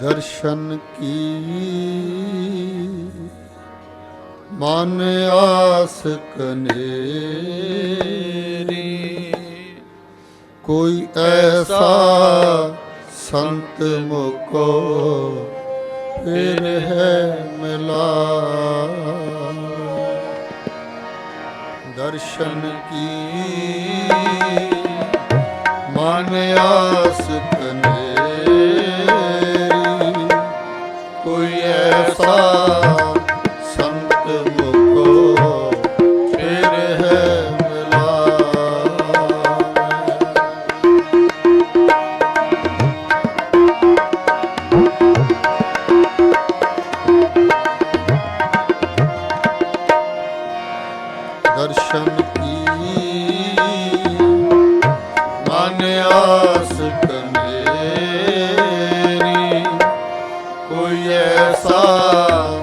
ਦਰਸ਼ਨ ਕੀ? ਮਨ ਆਸ ਕਨੇਰੀ ਕੋਈ ਐਸਾ ਸੰਤ ਮੁਕੋ, ਫਿਰ ਹੈ ਮਿਲਾ। ਦਰਸ਼ਨ ਕੀ? ਮਨ ਆਸ ਕਨੇਰੀ ਕੋਈ ਐਸਾ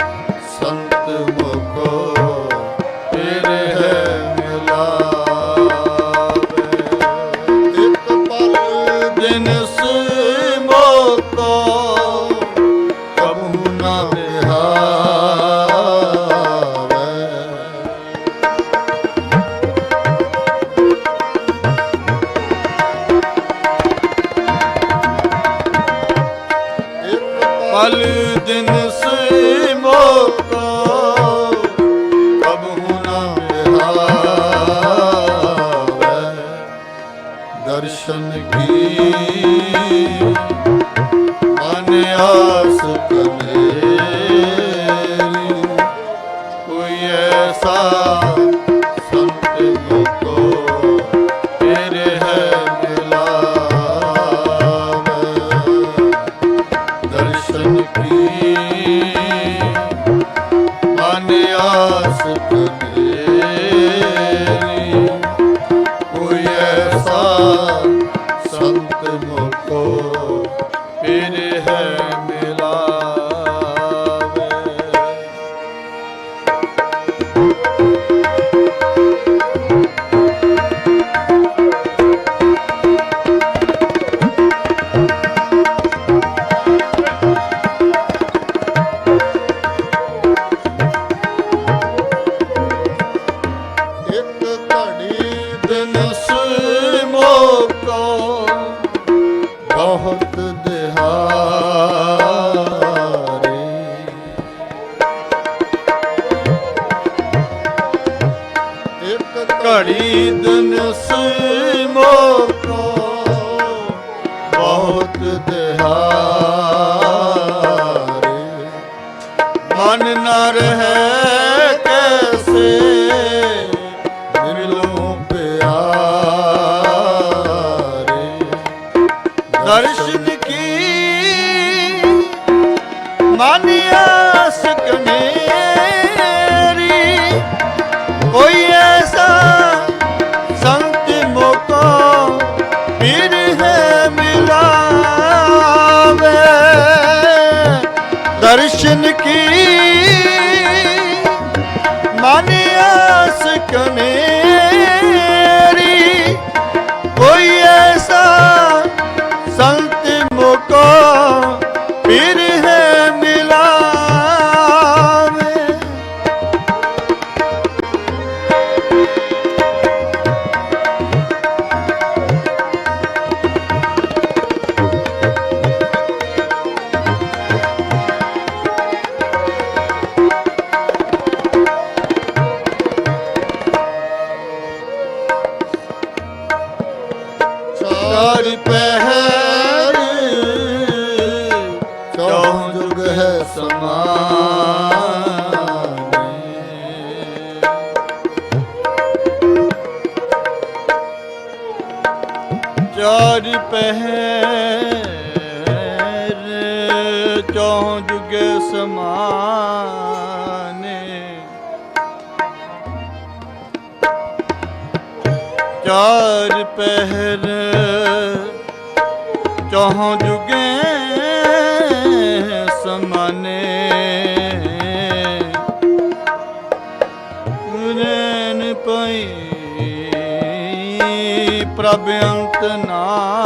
ਐਸਾ ਕੀ ਮਨ ਆਸ ਕਨੇਰੀ ਕੋਈ ਐਸਾ ਸੰਤ ਮੋਕੋ ਪੀਰ ਹੈ ਮਿਲਾਵੇ। ਦਰਸ਼ਨ ਕੀ ਚਾਰ ਪਹਿਰ ਚੌਂ ਜੁਗ ਹੈ ਸਮਾਨੇ। ਚਾਰ ਪਹਿਰ ਚੌਂ ਜੁਗ ਸਮਾਨੇ। ਚਾਰ ਪਹਿਰ ਚੌਹਾਂ ਜੁਗੇ ਸਮਾਨੇ। ਗੁਰਨ ਪਈ ਪ੍ਰਭ ਅੰਤ ਨਾ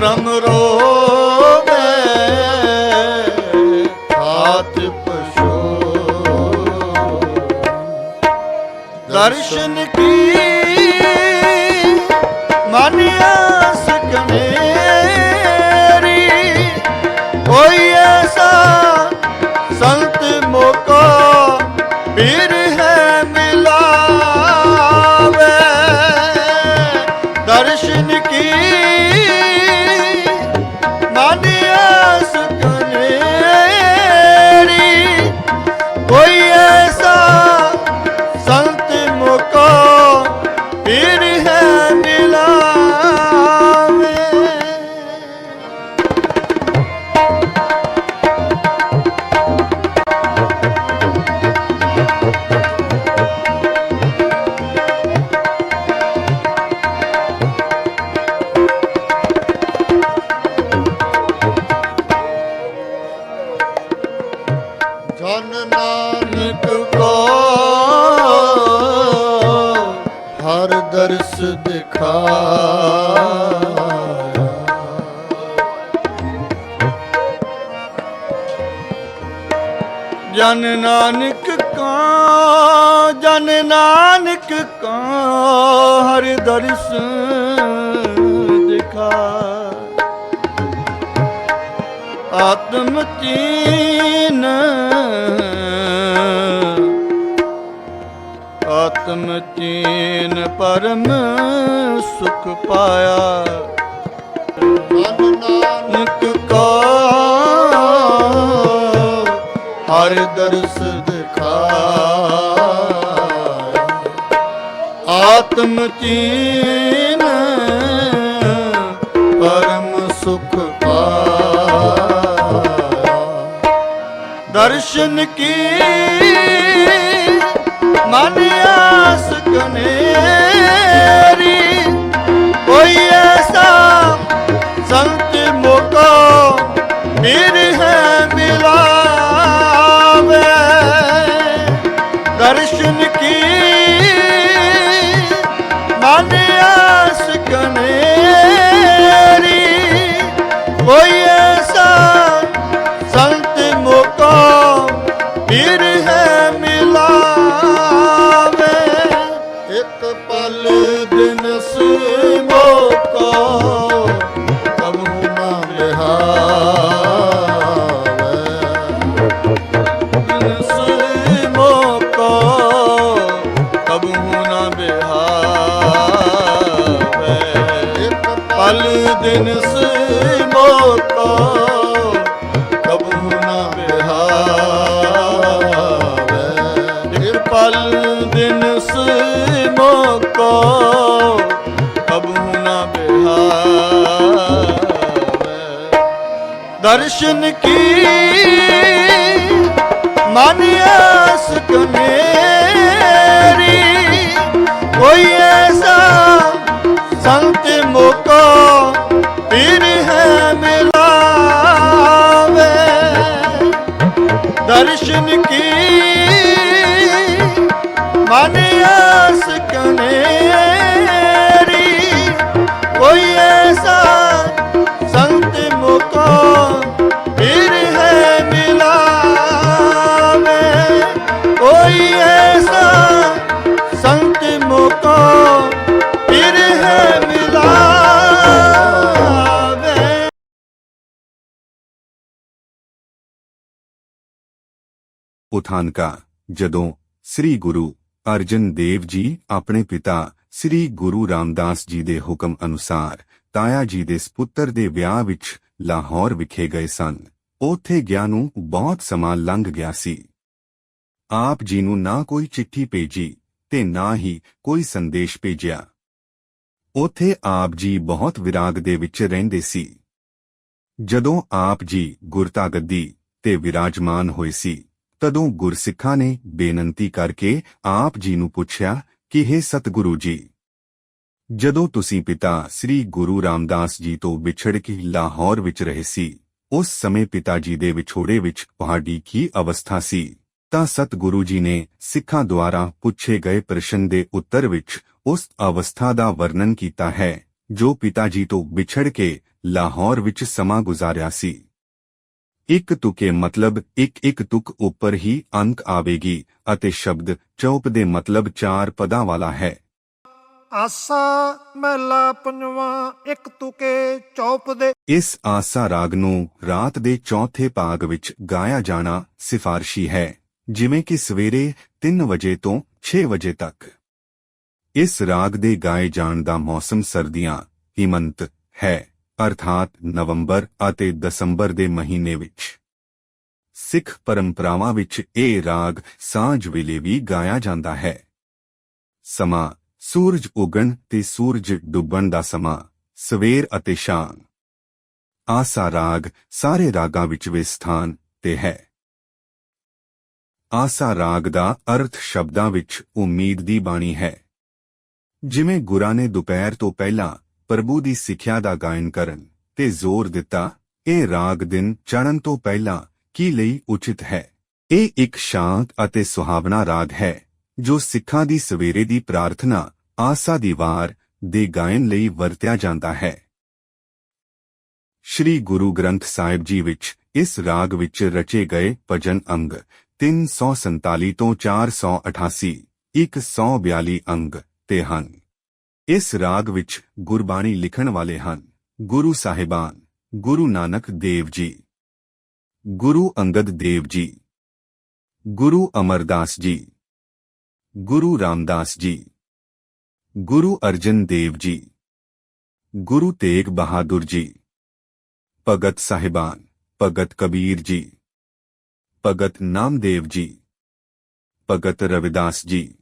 ਬ੍ਰਹਮ ਰੋਵੇ ਆਤ ਪਸ਼ੋ ਦਰਸ਼ਨ ਕੀ ਮਾਨਿਆ ਸਕਮੇਰੀ ਕੋਈ ਐਸਾ ਸੰਤ ਮੋਕਾ ਪੀਰ ਜਨ ਨਾਨਕ ਕਾ, ਜਨ ਨਾਨਕ ਕਾ, ਹਰ ਦਰਸ ਦਿਖਾ। ਆਤਮ ਚੀਨ ਆਤਮ ਚੀਨ ਪਰਮ ਸੁਖ ਪਾਇਆ। ਹਰ ਦਰਸ ਦਿਖਾਇਆ। ਆਤਮ ਚੀਨ ਪਰਮ ਸੁਖ ਪਾ ਦਰਸ਼ਨ ਕੀ ਮਨ ਆਸ ਕਨੇ। ਦਰਸ਼ਨ ਕੀ ਮਨ ਆਸਕ ਮੇਰੀ ਕੋਈ ਐਸਾ ਸੰਤ ਮੋਕਾ ਪੀਰ ਹੈ ਮਿਲਾਵੇ। ਦਰਸ਼ਨ ਕੀ ਮਨ ਆਸਕ ਉਥਾਨਕਾ ਜਦੋਂ ਸ੍ਰੀ ਗੁਰੂ ਅਰਜਨ ਦੇਵ ਜੀ ਆਪਣੇ ਪਿਤਾ ਸ੍ਰੀ ਗੁਰੂ ਰਾਮਦਾਸ ਜੀ ਦੇ ਹੁਕਮ ਅਨੁਸਾਰ ਤਾਇਆ ਜੀ ਦੇ ਸਪੁੱਤਰ ਦੇ ਵਿਆਹ ਵਿੱਚ ਲਾਹੌਰ ਵਿਖੇ ਗਏ ਸਨ। ਉੱਥੇ ਗਿਆ ਨੂੰ ਬਹੁਤ ਸਮਾਂ ਲੰਘ ਗਿਆ ਸੀ। ਆਪ ਜੀ ਨੂੰ ਨਾ ਕੋਈ ਚਿੱਠੀ ਭੇਜੀ ਤੇ ਨਾ ਹੀ ਕੋਈ ਸੰਦੇਸ਼ ਭੇਜਿਆ। ਉੱਥੇ ਆਪ ਜੀ ਬਹੁਤ ਵਿਰਾਗ ਦੇ ਵਿੱਚ ਰਹਿੰਦੇ ਸੀ। ਜਦੋਂ ਆਪ ਜੀ ਗੁਰਤਾ ਗੱਦੀ ਤੇ ਵਿਰਾਜਮਾਨ ਹੋਏ ਸੀ ਤਦੋਂ ਗੁਰਸਿੱਖਾਂ ਨੇ ਬੇਨਤੀ ਕਰਕੇ ਆਪ ਜੀ ਨੂੰ ਪੁੱਛਿਆ ਕਿ हे ਸਤਿਗੁਰੂ ਜੀ, ਜਦੋਂ ਤੁਸੀਂ ਪਿਤਾ ਸ੍ਰੀ ਗੁਰੂ ਰਾਮਦਾਸ ਜੀ ਤੋਂ ਵਿਛੜ ਕੇ ਲਾਹੌਰ ਵਿੱਚ ਰਹੇ ਸੀ, ਉਸ ਸਮੇਂ ਪਿਤਾ ਜੀ ਦੇ ਵਿਛੋੜੇ ਵਿੱਚ ਤੁਹਾਡੀ ਕੀ ਅਵਸਥਾ ਸੀ? ਤਾਂ ਸਤਿਗੁਰੂ ਜੀ ਨੇ ਸਿੱਖਾਂ ਦੁਆਰਾ ਪੁੱਛੇ ਗਏ ਪ੍ਰਸ਼ਨ ਦੇ ਉੱਤਰ ਵਿੱਚ ਉਸ ਅਵਸਥਾ ਦਾ ਵਰਣਨ ਕੀਤਾ ਹੈ, ਜੋ ਪਿਤਾ ਜੀ ਤੋਂ ਵਿਛੜ ਕੇ ਲਾਹੌਰ ਵਿੱਚ ਸਮਾਂ ਗੁਜ਼ਾਰਿਆ ਸੀ। ਇੱਕ ਤੁਕੇ ਮਤਲਬ ਇੱਕ ਇੱਕ ਤੁਕ ਉੱਪਰ ਹੀ ਅੰਕ ਆਵੇਗੀ ਅਤੇ ਸ਼ਬਦ ਚੌਪ ਦੇ ਮਤਲਬ ਚਾਰ ਪਦਾਂ ਵਾਲਾ ਹੈ। ਆਸਾ ਮਹਿਲਾ ਪੰਜਵਾਂ ਇੱਕ ਤੁਕੇ ਚੌਪ ਦੇ। ਇਸ ਆਸਾ ਰਾਗ ਨੂੰ ਰਾਤ ਦੇ ਚੌਥੇ ਭਾਗ ਵਿੱਚ ਗਾਇਆ ਜਾਣਾ ਸਿਫਾਰਸ਼ੀ ਹੈ ਜਿਵੇਂ ਕਿ ਸਵੇਰੇ 3 ਵਜੇ ਤੋਂ 6 ਵਜੇ ਤੱਕ। ਇਸ ਰਾਗ ਦੇ ਗਾਏ ਜਾਣ ਦਾ ਮੌਸਮ ਸਰਦੀਆਂ ਹਿਮੰਤ ਹੈ। ਅਰਥਾਤ ਨਵੰਬਰ ਅਤੇ ਦਸੰਬਰ ਦੇ ਮਹੀਨੇ ਵਿੱਚ। ਸਿੱਖ ਪਰੰਪਰਾਵਾਂ ਵਿੱਚ ਇਹ ਰਾਗ ਸਾਂਝ ਵੇਲੇ ਵੀ ਗਾਇਆ ਜਾਂਦਾ ਹੈ। ਸਮਾਂ, ਸੂਰਜ ਉਗਣ ਤੇ ਸੂਰਜ ਡੁੱਬਣ ਦਾ ਸਮਾਂ, ਸਵੇਰ ਅਤੇ ਸ਼ਾਮ। ਆਸਾ ਰਾਗ ਸਾਰੇ ਰਾਗਾਂ ਵਿੱਚ ਵਿਸਥਾਨ ਤੇ ਹੈ। ਆਸਾ ਰਾਗ ਦਾ ਅਰਥ ਸ਼ਬਦਾਂ ਵਿੱਚ ਉਮੀਦ ਦੀ ਬਾਣੀ ਹੈ। ਜਿਵੇਂ ਗੁਰਾਂ ਨੇ ਦੁਪਹਿਰ ਤੋਂ ਪਹਿਲਾਂ ਪ੍ਰਭੂ ਦੀ ਸਿੱਖਿਆ ਦਾ ਗਾਇਨ ਕਰਨ ਤੇ ਜ਼ੋਰ ਦਿੱਤਾ, ਇਹ ਰਾਗ ਦਿਨ ਚੜ੍ਹਨ ਤੋਂ ਪਹਿਲਾਂ ਕੀ ਲਈ ਉਚਿਤ ਹੈ? ਇਹ ਇੱਕ ਸ਼ਾਂਤ ਅਤੇ ਸੁਹਾਵਣਾ ਰਾਗ ਹੈ, ਜੋ ਸਿੱਖਾਂ ਦੀ ਸਵੇਰੇ ਦੀ ਪ੍ਰਾਰਥਨਾ, ਆਸਾ ਦੀ ਵਾਰ ਦੇ ਗਾਇਨ ਲਈ ਵਰਤਿਆ ਜਾਂਦਾ ਹੈ। ਸ਼੍ਰੀ ਗੁਰੂ ਗ੍ਰੰਥ ਸਾਹਿਬ ਜੀ ਵਿੱਚ ਇਸ ਰਾਗ ਵਿੱਚ ਰਚੇ ਗਏ ਭਜਨ ਅੰਗ 347 ਤੋਂ 488 142 ਅੰਗ ਤੇ ਹਨ। ਇਸ ਰਾਗ ਵਿੱਚ ਗੁਰਬਾਣੀ ਲਿਖਣ ਵਾਲੇ ਹਨ। ਗੁਰੂ ਸਾਹਿਬਾਨ, ਗੁਰੂ ਨਾਨਕ ਦੇਵ ਜੀ। ਗੁਰੂ ਅੰਗਦ ਦੇਵ ਜੀ। ਗੁਰੂ ਅਮਰਦਾਸ ਜੀ। ਗੁਰੂ ਰਾਮਦਾਸ ਜੀ। ਗੁਰੂ ਅਰਜਨ ਦੇਵ ਜੀ। ਗੁਰੂ ਤੇਗ ਬਹਾਦਰ ਜੀ। ਭਗਤ ਸਾਹਿਬਾਨ, ਭਗਤ ਕਬੀਰ ਜੀ। ਭਗਤ ਨਾਮਦੇਵ ਜੀ। ਭਗਤ ਰਵਿਦਾਸ ਜੀ।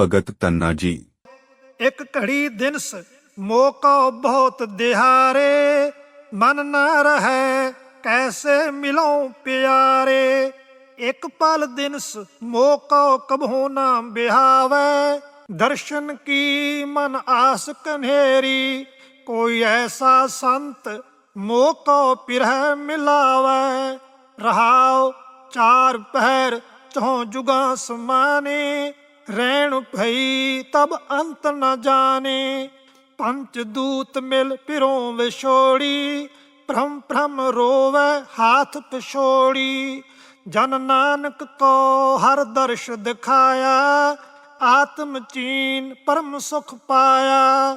ਭਗਤ ਤੰਨਾ ਜੀ। ਇੱਕ ਘੜੀ ਦਿਨਸ ਮੋਕੋ ਬਹੁਤ ਦਿਹਾਰੇ, ਮਨ ਨਾ ਰਹੈ ਕੈਸੇ ਮਿਲੋਂ ਪਿਆਰੇ। ਇੱਕ ਪਲ ਦਿਨਸ ਮੋਕੋ ਕਬਹੂ ਨਾ ਬਿਹਾਵੇ, ਦਰਸ਼ਨ ਕੀ ਮਨ ਆਸ ਕਨੇਰੀ। ਕੋਈ ਐਸਾ ਸੰਤ ਮੋਕੋ ਪਿਰਹਿ ਮਿਲਾਵੇ, ਰਹਾਉ ਚਾਰ ਪਹਿਰ ਚੋਂ ਜੁਗਾ ਸਮਾਨੇ। ਰਹਿਣ ਭਈ ਤਬ ਅੰਤ ਨ ਜਾਣੇ। ਪੰਚ ਦੂਤ ਮਿਲ ਪਿਰੋਂ ਵਿਛੋੜੀ। ਭ੍ਰਮ ਭ੍ਰਮ ਰੋਵੇ ਹਾਥ ਪਿਛੋੜੀ। ਜਨ ਨਾਨਕ ਕੋ ਹਰ ਦਰਸ਼ ਦਿਖਾਇਆ। ਆਤਮ ਚੀਨ ਪਰਮ ਸੁਖ ਪਾਇਆ।